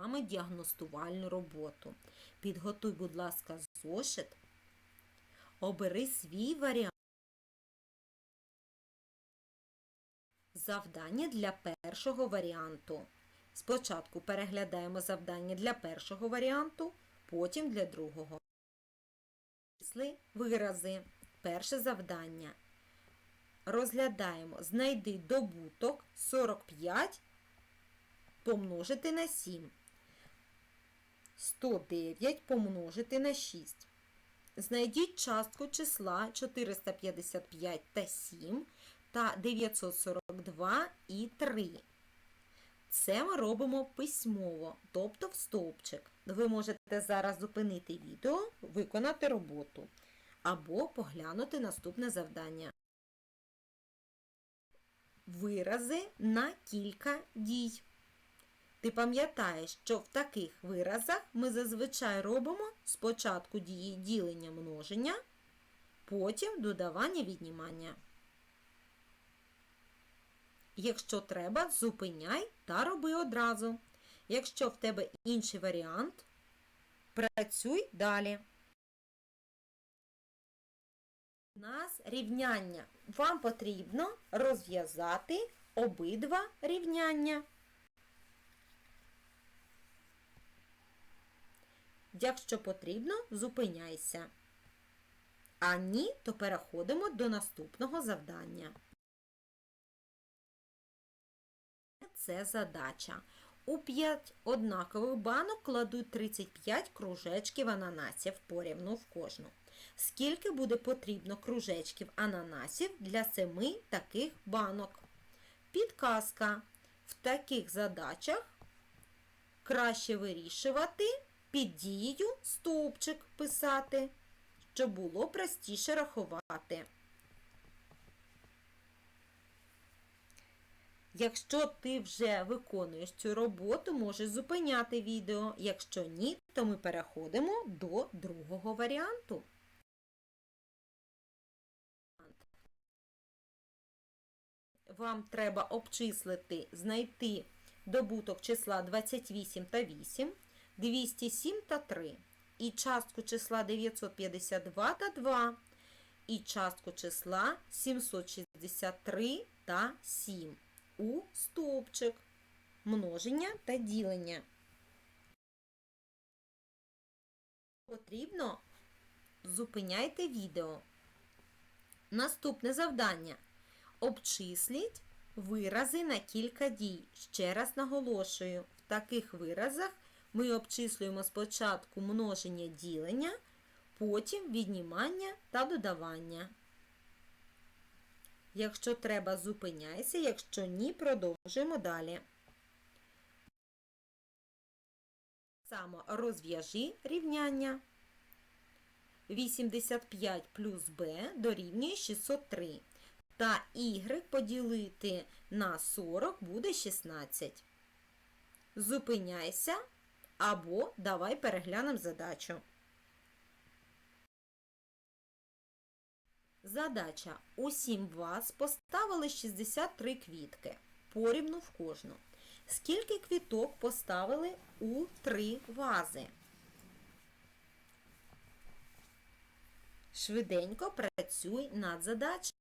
вами діагностувальну роботу. Підготуй, будь ласка, зошит. Обери свій варіант. Завдання для першого варіанту. Спочатку переглядаємо завдання для першого варіанту, потім для другого. Числи вирази. Перше завдання. Розглядаємо. Знайди добуток 45 помножити на 7. 109 помножити на 6. Знайдіть частку числа 455 та 7 та 942 і 3. Це ми робимо письмово, тобто в стовпчик. Ви можете зараз зупинити відео, виконати роботу або поглянути наступне завдання. Вирази на кілька дій. Ти пам'ятаєш, що в таких виразах ми зазвичай робимо спочатку дії ділення множення, потім додавання віднімання. Якщо треба, зупиняй та роби одразу. Якщо в тебе інший варіант, працюй далі. У нас рівняння. Вам потрібно розв'язати обидва рівняння. Якщо потрібно, зупиняйся. А ні, то переходимо до наступного завдання. Це задача. У 5 однакових банок кладуть 35 кружечків ананасів порівну в кожну. Скільки буде потрібно кружечків ананасів для 7 таких банок? Підказка. В таких задачах краще вирішувати під дією стовпчик писати, щоб було простіше рахувати. Якщо ти вже виконуєш цю роботу, можеш зупиняти відео. Якщо ні, то ми переходимо до другого варіанту. Вам треба обчислити, знайти добуток числа 28 та 8, 207 та 3, і частку числа 952 та 2, і частку числа 763 та 7 у стовпчик множення та ділення. Потрібно зупиняйте відео. Наступне завдання. Обчисліть вирази на кілька дій. Ще раз наголошую, в таких виразах ми обчислюємо спочатку множення ділення, потім віднімання та додавання. Якщо треба, зупиняйся, якщо ні, продовжуємо далі. Само розв'яжи рівняння. 85 плюс b дорівнює 603. Та y поділити на 40 буде 16. Зупиняйся або давай переглянемо задачу. Задача. У 7 ваз поставили 63 квітки. Порівну в кожну. Скільки квіток поставили у 3 вази? Швиденько працюй над задачею.